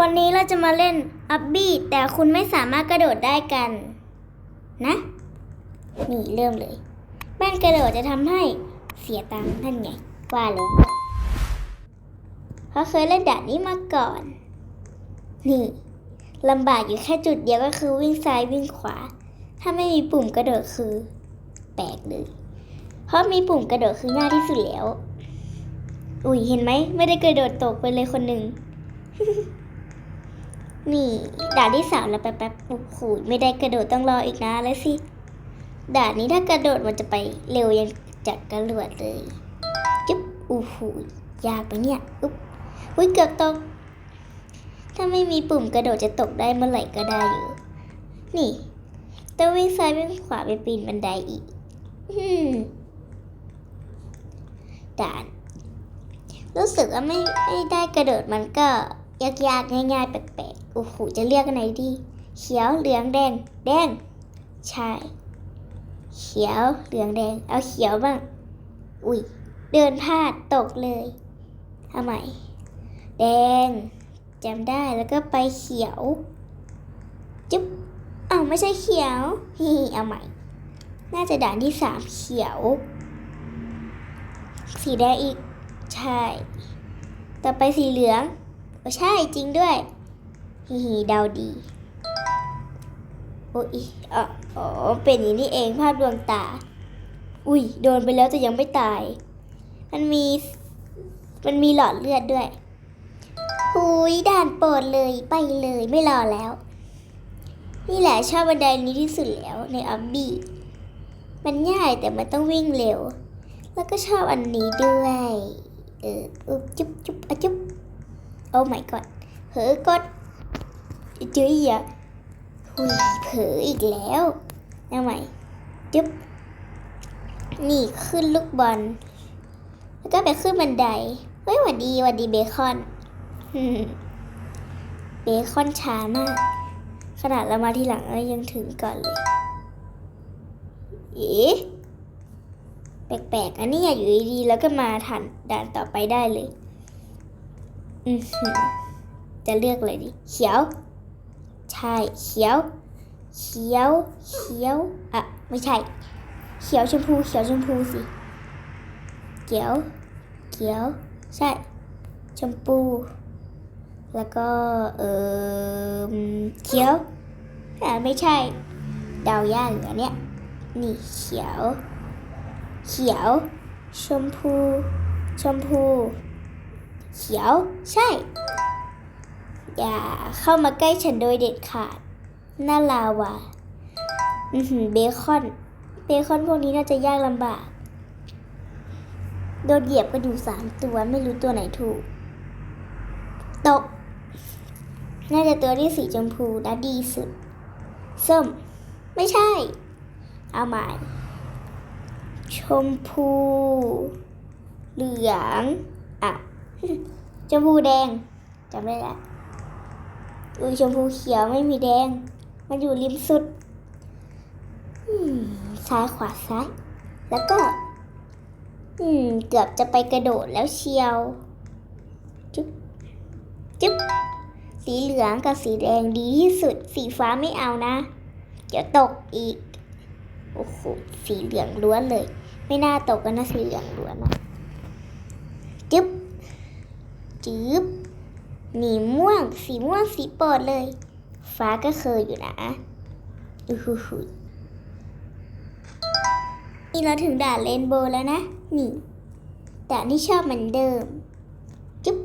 วันนี้เราจะมาเล่นอับบี้แต่คุณไม่สามารถกระโดดได้กัน นะ นี่เริ่มเลยแม่นกระโดดจะทำให้เสียตังค์นั่นไงว่าแล้วเพราะเคยเล่นด่านนี้มาก่อน นี่ลำบากอยู่แค่จุดเดียวก็คือวิ่งซ้ายวิ่งขวา ถ้าไม่มีปุ่มกระโดดคือแปลกเลยเพราะมีปุ่มกระโดดคือง่ายที่สุดแล้ว อุ้ยเห็นไหมไม่ได้กระโดดตกไปเลยคนหนึ่ง นี่ด่านที่สามแล้วแป๊บๆโอ้โหไม่ได้กระโดดต้องรออีกนะแล้วสิด่านนี้ถ้ากระโดดมันจะไปเร็วยังจากกระโดดเลยจุ๊บอู้หูยากไปเนี่ยอุ๊บอุ้ยเกือบตกถ้าไม่มีปุ่มกระโดดจะตกได้เมื่อไหร่ก็ได้อยู่ นี่ต้องวิ่งซ้ายวิ่งขวาไปปีนบันไดอีกด่าน รู้สึกว่าไม่ไม่ได้กระโดดมันก็ ยากๆง่ายๆแปลกๆโอ้โหจะเรียกอันไหนดี เขียวเหลืองแดง แดง ใช่ เขียวเหลืองแดง เอาเขียวบ้าง อุ้ยเดินพลาดตกเลยทำไมแดงจำได้แล้วก็ไปเขียว จุ๊บอ้าวไม่ใช่เขียวฮิเอาใหม่ น่าจะด่านที่สามเขียว สีแดงอีก ใช่ ต่อไปสีเหลือง โอ้ใช่จริงด้วยฮิฮิเดาดีโอ้ยอ๋ออ๋อเป็นอย่างนี้เองภาพดวงตา อุ้ยโดนไปแล้วแต่ยังไม่ตาย มันมี มันมีหลอดเลือดด้วยหุยด่านโปรดเลยไปเลยไม่รอแล้ว นี่แหละชอบบันไดนี้ที่สุดแล้วในอับบี้มันง่ายแต่มันต้องวิ่งเร็ว แล้วก็ชอบอันนี้ด้วย เอออุ๊บจุ๊บจุ๊บอะจุ๊บ โอ้ my god เผลอกดจุ๊ยอะหุยเผลออีกแล้วเอาใหม่จุ๊บนี่ขึ้นลูกบอล แล้วก็ไปขึ้นบันได เฮ้ยหวัดดีหวัดดีเบคอนเบคอนช้ามาก ขนาดเรามาทีหลังเรายังถึงก่อนเลยเอ๊ะแปลกๆ อันนี้อยู่ดีๆ แล้วก็มาทันด่านต่อไปได้เลย จะเลือกอะไรดี เขียว ใช่ เขียว เขียว เขียว อะ ไม่ใช่ เขียวชมพู เขียวชมพูสิ เขียว เขียว ใช่ ชมพู แล้วก็ เออเขียว อ่าไม่ใช่ ดาวยากอยู่อันเนี้ยนี่เขียว เขียว ชมพู ชมพู เขียว ใช่ อย่าเข้ามาใกล้ฉันโดยเด็ดขาดน่าลาวาอือหือเบคอน เบคอนพวกนี้น่าจะยากลำบาก โดนเหยียบกันอยู่สามตัวไม่รู้ตัวไหนถูก ตก น่าจะตัวที่สีชมพูนะดีสุด ส้ม ไม่ใช่ เอาใหม่ ชมพู เหลืองอะ ชมพูแดงจำได้ละอุ้ยชมพูเขียวไม่มีแดง มันอยู่ริมสุดซ้ายขวาซ้าย แล้วก็ อืม เกือบจะไปกระโดดแล้วเชียว จุ๊บจุ๊บสีเหลืองกับสีแดงดีที่สุด สีฟ้าไม่เอานะ เดี๋ยวตกอีก โอ้โห สีเหลืองล้วนเลย ไม่น่าตกกันนะสีเหลืองล้วนนะจึ๊บ จึ๊บนี่ม่วง สีม่วงสีโปรดเลย ฟ้าก็เคยอยู่นะอือหูหูนี่เราถึงด่านเรนโบว์แล้วนะ นี่ด่านที่ชอบเหมือนเดิม จุ๊บ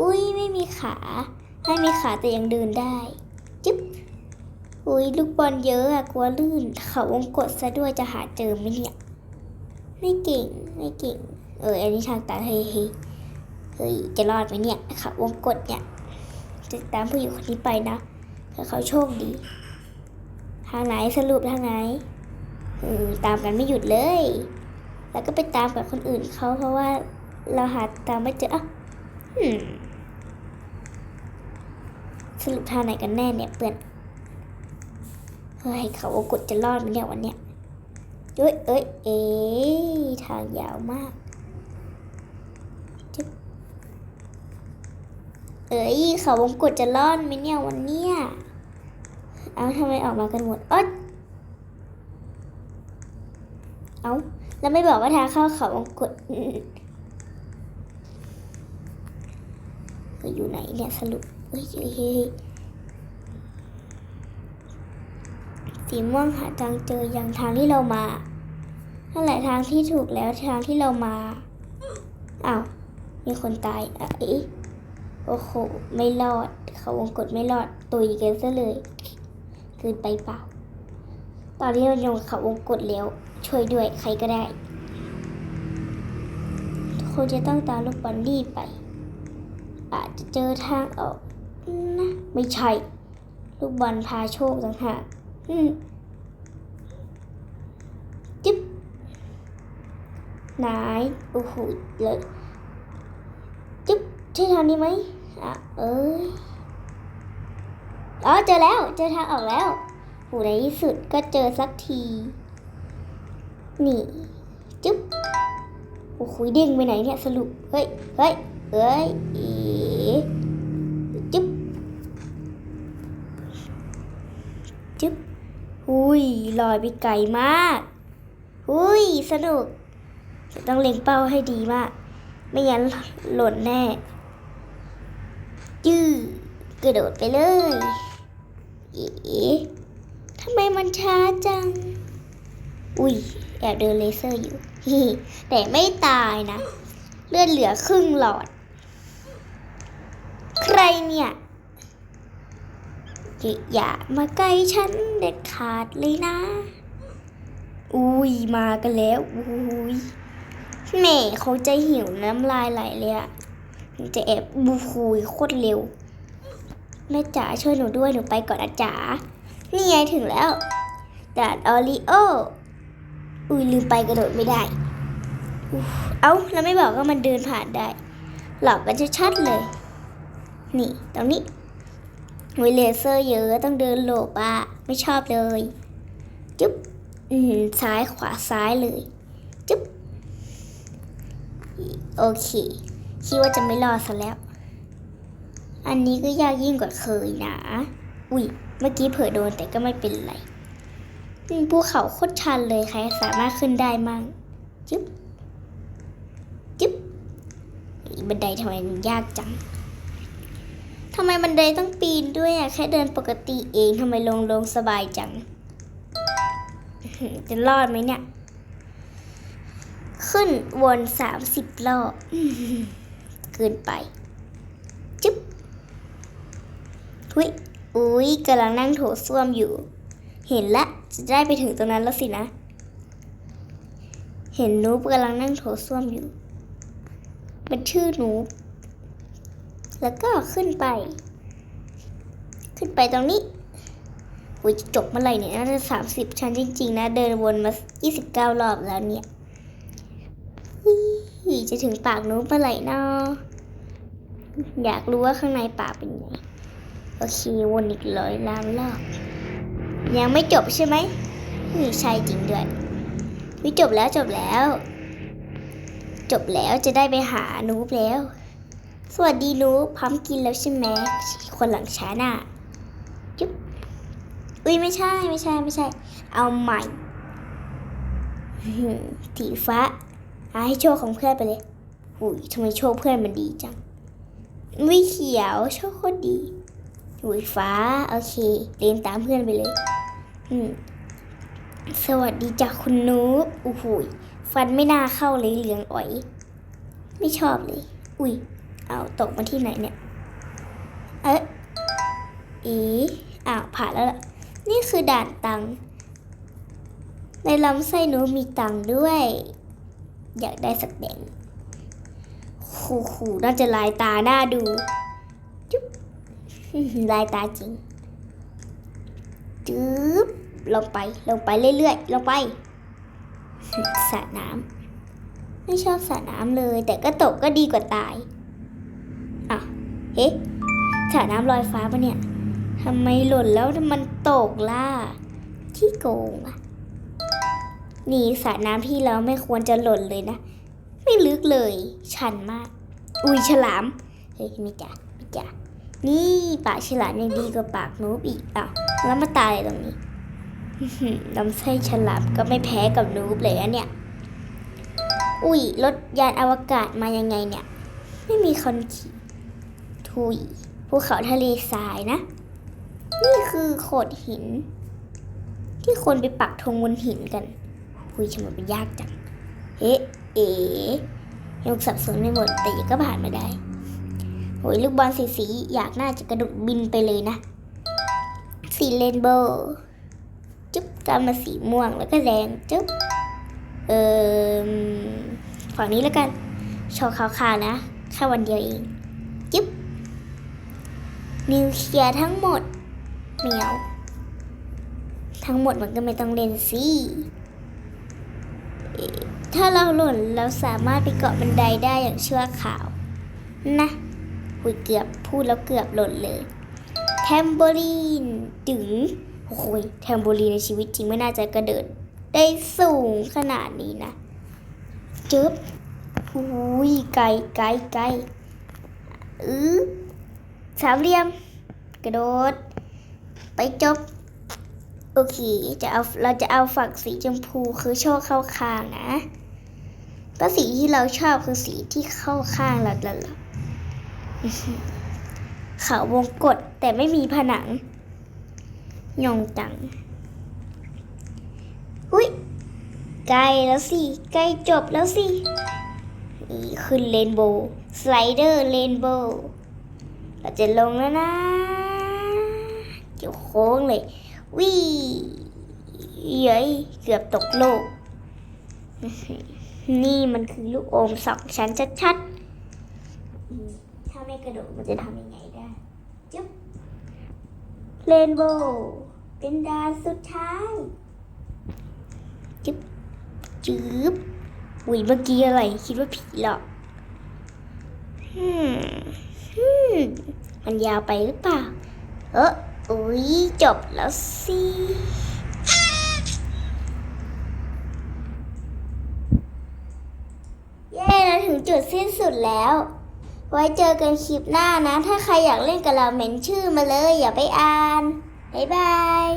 อุ้ยไม่มีขา ไม่มีขาแต่ยังเดินได้ จุ๊บ อุ้ยลูกบอลเยอะอะกลัวลื่น เขาวงกดซะด้วยจะหาเจอไหมเนี่ย ไม่เก่ง ไม่เก่ง เอออันนี้ทางตาเฮ้ย เฮ้ยจะรอดไหมเนี่ยเขาวงกดเนี่ยติดตามผู้หญิงคนนี้ไปนะถ้าเขาโชคดี ทางไหนสรุปทางไหนเออตามกันไม่หยุดเลย แล้วก็ไปตามกับคนอื่นเขาเพราะว่าเราหาตามไม่เจออะสรุปทางไหนกันแน่เนี่ยเพื่อนเฮ้ยเขาวงกดจะรอดไหมเนี่ยวันเนี้ยเอ้ยเอ้ยเอ๊ะทางยาวมาก เอ้ยเขาวงกดจะรอดไหมเนี่ยวันเนี้ยเอาทำไมออกมากันหมดเอ๊ะเอาแล้วไม่บอกว่าทางเข้าเขาวงกดอยู่ไหนเนี่ยสรุปเฮ้ยเฮ้ยสีม่วงหาทางเจออย่างทางที่เรามานั่นแหละทางที่ถูกแล้วทางที่เรามาอ้าวมีคนตายอะอ๊ะ โอ้โห ไม่รอด เขาวงกดไม่รอด ตุยกันซะเลยเกินไปเปล่า ตอนนี้เรายังเขาวงกดแล้ว ช่วยด้วยใครก็ได้คงจะต้องตามลูกบอลรีบไป อาจจะเจอทางออกนะไม่ใช่ ลูกบอลพาโชคต่างหากจิ๊บนายโอ้โหเลย ใช่ทางนี้ไหมอะเอ้ยอ๋อเจอแล้ว เจอทางออกแล้วหูในที่สุดก็เจอสักที นี่ จุ๊บโอ้โหเด้งไปไหนเนี่ยสรุป เฮ้ย เฮ้ย เฮ้ยอ๋จุ๊บ จุ๊บหุยลอยไปไกลมากหุยสนุก ต้องเล็งเป้าให้ดีมาก ไม่งั้นหล่นแน่ จื้อกระโดดไปเลยเอ๋ทำไมมันช้าจัง อุ้ยแอบเดินเลเซอร์อยู่ แต่ไม่ตายนะ เลือดเหลือครึ่งหลอด ใครเนี่ย อย่ามาใกล้ฉันเด็ดขาดเลยนะ อุ้ยมากันแล้ว อุ้ยแม่เขาใจหิวน้ำลายไหลเลยอะ จะแอบบูคุยโคตรเร็วแม่จ๋าช่วยหนูด้วยหนูไปก่อนนะจ๋านี่ไงถึงแล้วด่านออริโออุ้ยลืมไปกระโดดไม่ได้อเอ้าแล้วไม่บอกว่ามันเดินผ่านได้ หลอกกันชัดๆเลย นี่ตรงนี้วิเลเซอร์เยอะต้องเดินหลบอะไม่ชอบเลยจุ๊บซ้ายขวาซ้ายเลย จุ๊บโอเค คิดว่าจะไม่รอดซะแล้ว อันนี้ก็ยากยิ่งกว่าเคยนะ อุ้ยเมื่อกี้เผลอโดนแต่ก็ไม่เป็นไรอืมภูเขาโคตรชันเลยใครสามารถขึ้นได้มั่งจึ๊บจึ๊บบันไดทำไมมันยากจังทำไมบันไดต้องปีนด้วยอะแค่เดินปกติเองทำไมลงลงสบายจัง จะรอดไหมเนี่ย ขึ้นวนสามสิบรอบ อื้อหือเกินไปจึ๊บหุยอุ้ยกำลังนั่งโถส้วมอยู่ เห็นละจะได้ไปถึงตรงนั้นแล้วสินะ เห็นนูบกำลังนั่งโถส้วมอยู่เป็นชื่อนูบแล้วก็ขึ้นไป ขึ้นไปตรงนี้อุ้ยจะจบเมื่อไหร่เนี่ยน่าจะสามสิบชั้นจริง ๆ นะ เดินวนมายี่สิบเก้ารอบแล้วเนี่ย จะถึงปากนูบเมื่อไหร่นาะอยากรู้ว่าข้างในปากเป็นไงโอเควนอีกร้อยล้านรอบยังไม่จบใช่ไหมนี่ใช่จริงด้วยวิจบแล้วจบแล้ว จบแล้วจะได้ไปหานูบแล้ว สวัสดีนูบพร้อมกินแล้วใช่ไหมคนหลังช้าน่ะจุ๊บอุ้ยไม่ใช่ไม่ใช่ไม่ใช่ เอาใหม่หือสีฟ้า อาให้โชคของเพื่อนไปเลยอุ้ยทำไมโชคเพื่อนมันดีจังวิเขียวโชคโคตรดีหุยฟ้า โอเคเรียนตามเพื่อนไปเลย อืม สวัสดีจ้ะคุณนูบอู้หูยฟันไม่น่าเข้าเลยเหลืองอ๋อย ไม่ชอบเลย อุ้ย เอาตกมาที่ไหนเนี่ย เอ๊ะอีอ้าวผ่านแล้วล่ะ นี่คือด่านตัง ในลำไส้หนูมีตังด้วย อยากได้สักแดงขู่ขู่น่าจะลายตาหน้าดูจุ๊บลายตาจริงจึ๊บลงไปลงไปเรื่อยๆลงไปสระน้ำไม่ชอบสระน้ำเลย แต่ก็ตกก็ดีกว่าตายอะเฮ้สระน้ำลอยฟ้าปะเนี่ยทำไมหล่นแล้วมันตกล่ะขี้โกงอะ นี่สระน้ำที่เราไม่ควรจะหล่นเลยนะ ไม่ลึกเลย ชันมาก อุ้ยฉลาม เฮ้ยไม่จ่าไม่จ่านี่ปากฉลามยังดีกว่าปากนูบอีกอ้าวแล้วมาตายตรงนี้อื้อหือลำไส้ฉลามก็ไม่แพ้กับนูบเลยอะเนี่ย อุ้ยรถยานอวกาศมายังไงเนี่ย ไม่มีคนขี่ทุยภูเขาทะเลทรายนะ นี่คือโขดหิน ที่คนไปปักธงบนหินกัน คุยชมันเป็นยากจังเอ๊ะเอ๋ยังสับสนไม่หมดแต่ยังก็ผ่านมาได้โอ้ยลูกบอลสีสีอยากน่าจะกระโดดบินไปเลยนะ สีเรนโบว์จุ๊บตามมาสีม่วงแล้วก็แดงจุ๊บเอ่อฝั่งนี้แล้วกันโชว์ขาวๆนะแค่วันเดียวเองจึ๊บนิวเคลียร์ทั้งหมดเหมียว ทั้งหมดมันก็ไม่ต้องเล่นสิ ถ้าเราหล่นเราสามารถไปเกาะบันไดได้อย่างชั่วขาว นะอุยเกือบพูดแล้วเกือบหล่นเลย แทมโบลีนถึงโอ้โหยแทมโบลีนในชีวิตจริงไม่น่าจะกระเดิด ได้สูงขนาดนี้นะจึ๊บอุ้ยไกลไกลไกลอือสามเหลี่ยม กระโดด ไปจบ โอเค จะเอาเราจะเอาฝักสีชมพูคือโชคเข้าขางนะ ก็สีที่เราชอบคือสีที่เข้าข้างเราแล้วล่ะอื้อหือเขาวงกดแต่ไม่มีผนัง ยองจัง อุ้ยใกล้แล้วสิใกล้จบแล้วสินี่ขึ้นเรนโบว์สไลเดอร์เรนโบว์เราจะลงแล้วนะเกี่ยวโค้งเลยวิ่เย้ยเกือบตกโลก นี่มันคือลูกโอมสองชั้นชัดๆ ถ้าไม่กระโดดมันจะทำยังไงได้ จุ๊บเรนโบว์เป็นดานสุดท้ายจึ๊บจืบอุ้ยเมื่อกี้อะไร คิดว่าผีเหรอฮึมฮึมมันยาวไปหรือเปล่า เอออุ้ยจบแล้วสิ เย้เราถึง จุดสิ้นสุดแล้ว ไว้เจอกันคลิปหน้านะ ถ้าใครอยากเล่นกับเราเมนชื่อมาเลย อย่าไปอ่าน บ๊ายบาย